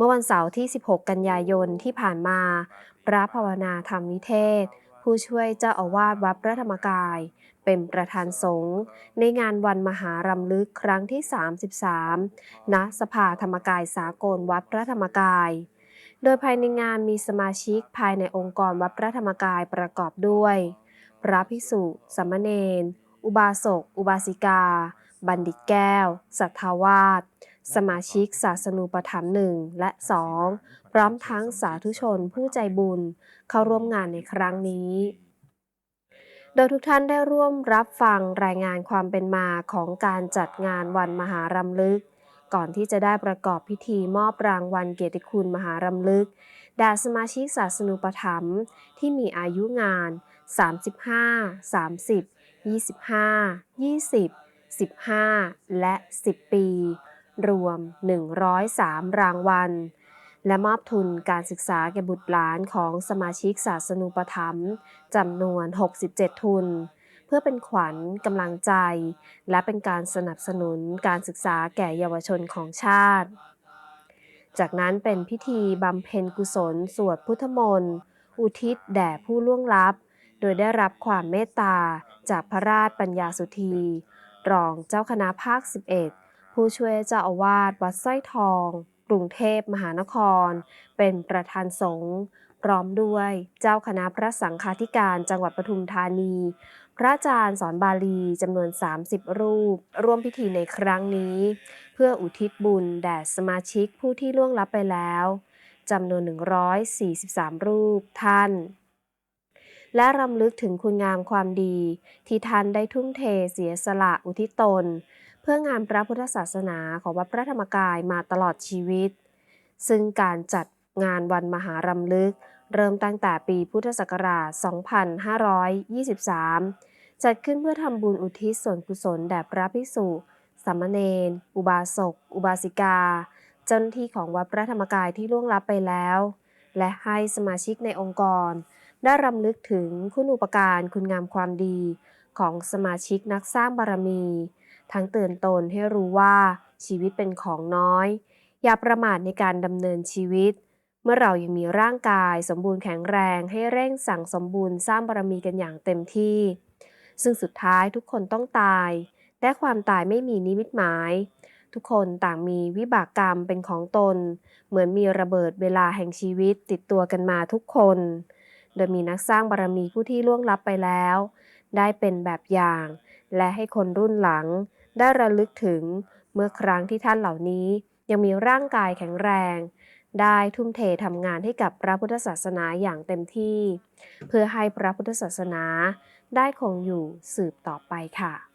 เมื่อวันเสาร์ที่ 16 กันยายนที่ผ่านมา พระภาวนาธรรมนิเทศ ผู้ช่วยเจ้าอาวาสวัดพระธรรมกาย เป็นประธานสงฆ์ในงานวันมหารำลึกครั้งที่ 33 ณ สภาธรรมกายสากลวัดพระธรรมกาย โดยภายในงานมีสมาชิกภายในองค์กรวัดพระธรรมกายประกอบด้วย พระภิกษุสามเณร อุบาสก อุบาสิกา บัณฑิตแก้ว สัทธาวาส สมาชิกศาสนูปถัมภ์หนึ่งและสองพร้อมทั้งสาธุชนผู้ใจบุญเข้าร่วมงานในครั้งนี้ โดยทุกท่านได้ร่วมรับฟังรายงานความเป็นมาของการจัดงานวันมหารำลึก ก่อนที่จะได้ประกอบพิธีมอบรางวัลเกียรติคุณมหารำลึกแด่สมาชิกศาสนูปถัมภ์ที่มีอายุงาน 35 30 25 20 15 และ 10 ปี รวม 103 รางวัล และมอบทุนการศึกษาแก่บุตรหลานของสมาชิกศาสนูปถัมภ์จำนวน 67 ทุน เพื่อเป็นขวัญกำลังใจ และเป็นการสนับสนุนการศึกษาแก่เยาวชนของชาติ จากนั้นเป็นพิธีบำเพ็ญกุศล สวดพุทธมนต์ อุทิศแด่ผู้ล่วงลับ โดยได้รับความเมตตาจากพระราชปัญญาสุธี รองเจ้าคณะภาค 11 ผู้ช่วยเจ้าอาวาสวัดสร้อยทอง กรุงเทพมหานคร เป็นประธานสงฆ์พร้อมด้วยเจ้าคณะพระสังฆาธิการจังหวัดปทุมธานี พระอาจารย์สอนบาลีจำนวน 30 รูป ร่วมพิธีในครั้งนี้ เพื่ออุทิศบุญแด่สมาชิกผู้ที่ล่วงลับไปแล้วจำนวน 143 รูปท่าน และรำลึกถึงคุณงามความดี ที่ท่านได้ทุ่มเทเสียสละอุทิศตน พื่องานพระพุทธศาสนาของวัดพระธรรมกายมาตลอดชีวิต ซึ่งการจัดงานวันมหารำลึก เริ่มตั้งแต่ปีพุทธศักราช 2523 จัดขึ้นเพื่อทำบุญอุทิศส่วนกุศลแด่พระภิกษุสามเณร อุบาสก อุบาสิกา เจ้าหน้าที่ของวัดพระธรรมกายที่ล่วงลับไปแล้ว และให้สมาชิกในองค์กร ได้รำลึกถึงคุณอุปการคุณงามความดี ของสมาชิกนักสร้างบารมี ทั้งเตือนตนให้รู้ว่าชีวิตเป็นของน้อย อย่าประมาทในการดำเนินชีวิต เมื่อเรายังมีร่างกายสมบูรณ์แข็งแรงให้เร่งสั่งสมบูรณ์สร้างบารมีกันอย่างเต็มที่ ซึ่งสุดท้ายทุกคนต้องตาย และความตายไม่มีนิมิตหมาย ทุกคนต่างมีวิบากกรรมเป็นของตน เหมือนมีระเบิดเวลาแห่งชีวิตติดตัวกันมาทุกคน โดยมีนักสร้างบารมีผู้ที่ล่วงลับไปแล้ว ได้เป็นแบบอย่าง และให้คนรุ่นหลัง ได้ระลึกถึงเมื่อครั้งที่ท่านเหล่านี้ ยังมีร่างกายแข็งแรง ได้ทุ่มเททำงานให้กับพระพุทธศาสนาอย่างเต็มที่ เพื่อให้พระพุทธศาสนาได้คงอยู่สืบต่อไปค่ะ